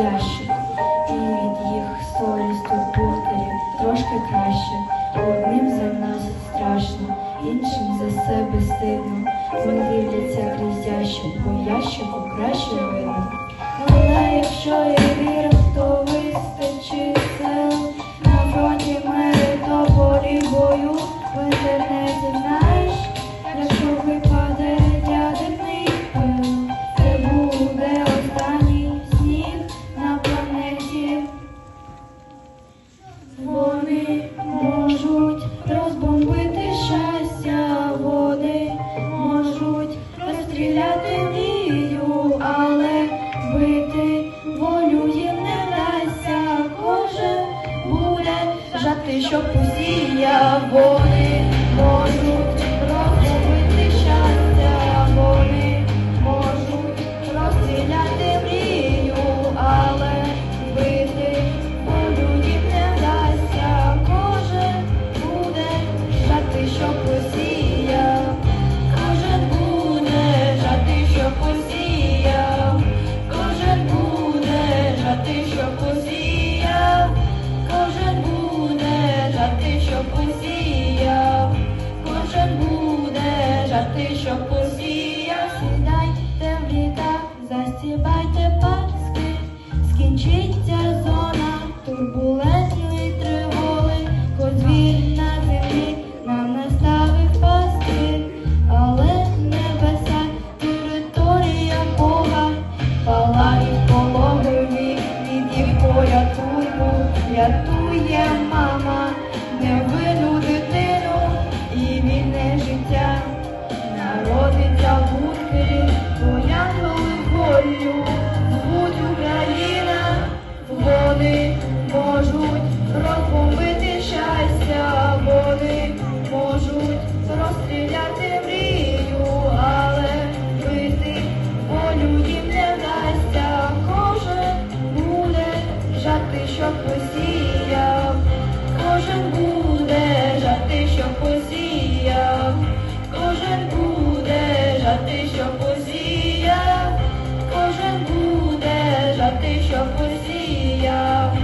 кризящих, і від їх солісту повторів трошки краще. Одним за нас страшно, іншим за себе стидно. Жати, щоб посіяв. Вони посіяв. Кожен буде жати, що посіяв. Сідайте в літак, застібайте паски, скінчиться зона турбулентної тривоги, Козвір на землі нам наставив паски, але небеса територія Бога, палають пологові від їх поля турбу, рятує жати, що посіяв, кожен буде жати, що посіяв, кожен буде жати, що посіяв, кожен буде жати, що посіяв.